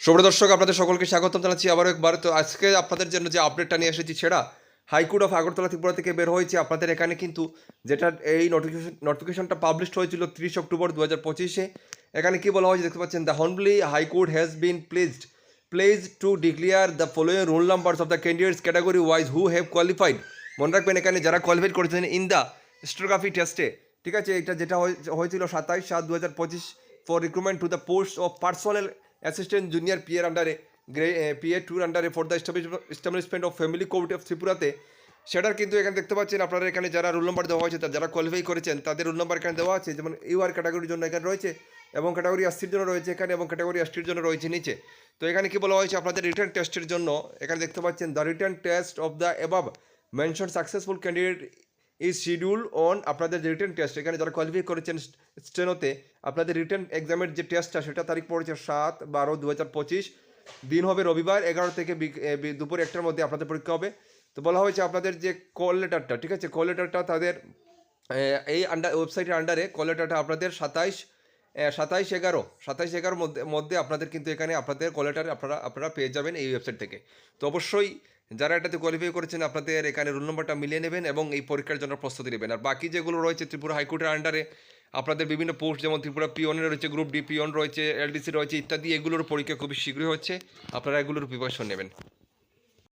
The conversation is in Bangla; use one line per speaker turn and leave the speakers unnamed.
সুপ্রিয় দর্শক, আপনাদের সকলকে স্বাগতম জানাচ্ছি আবারও একবার। তো আজকে আপনাদের জন্য যে আপডেটটা নিয়ে এসেছি সেটা হাইকোর্ট অফ আগরতলা ত্রিপুরা থেকে বের হয়েছে। আপনাদের এখানে কিন্তু যেটা এই নোটিফিকেশন নোটিফিকেশনটা পাবলিশ হয়েছিল তিরিশ অক্টোবর দু হাজার পঁচিশে। এখানে কি বলা হয়েছে দেখতে পাচ্ছেন the honourable high court has been placed pleased to declare the following roll numbers of the candidates category wise who have qualified মনে রাখবেন, এখানে যারা কোয়ালিফাইড করেছেন ইন দ্য স্টোগ্রাফি টেস্টে ঠিক আছে? এটা যেটা হয়ে- হয়েছিল সাতাইশ সাত দু হাজার পঁচিশ for recruitment to the post of personal assistant junior peer আন্ডারে গ্রে পিএ টুর আন্ডারে for the establishment of family court of ত্রিপুরাতে সেটার কিন্তু এখানে দেখতে পাচ্ছেন, আপনারা এখানে যারা রোল নাম্বার দেওয়া হয়েছে, যারা কোয়ালিফাই করেছেন, তাদের রোল নাম্বার এখানে দেওয়া আছে, যেমন ইউআর ক্যাটাগরির জন্য এখানে রয়েছে, এবং ক্যাটাগরি আশির জন্য রয়েছে এখানে, এবং ক্যাটাগরি আশির জন্য রয়েছে নিচে। তো এখানে কি বলা হয়েছে, আপনাদের রিটার্ন টেস্টের জন্য, এখানে দেখতে পাচ্ছেন the written test of the above mention successful candidate is schedule on আপনাদের যে রিটার্ন টেস্ট এখানে যারা কোয়ালিফাই করেছেন স্টেনোতে আপনাদের রিটার্ন এক্সামের যে টেস্টটা সেটা তারিখ পড়েছে সাত বারো দু দিন হবে রবিবার, এগারো থেকে দুপুর একটার মধ্যে আপনাদের পরীক্ষা হবে। তো বলা হয়েছে আপনাদের যে কল লেটারটা ঠিক আছে? কল লেটারটা তাদের এই আন্ডার ওয়েবসাইটের আন্ডারে কল লেটারটা আপনাদের সাতাইশ সাতাইশ এগারো, সাতাইশ এগারোর মধ্যে মধ্যে আপনাদের কিন্তু এখানে আপনাদের কল লেটার আপনারা আপনারা পেয়ে যাবেন এই ওয়েবসাইট থেকে। তো অবশ্যই যারা এটাতে কোয়ালিফাই করেছেন, আপনাদের এখানে রোল নম্বরটা মিলিয়ে নেবেন এবং এই পরীক্ষার জন্য প্রস্তুতি নেবেন। আর বাকি যেগুলো রয়েছে ত্রিপুরা হাইকোর্টের আন্ডারে আপনাদের বিভিন্ন পোস্ট যেমন ত্রিপুরা পিওনের রয়েছে গ্রুপ ডি পিওন রয়েছে এলডিসি রয়েছে ইত্যাদি, এগুলোর পরীক্ষা খুবই শীঘ্রই হচ্ছে। আপনারা এগুলোর প্রিপারেশন নেবেন।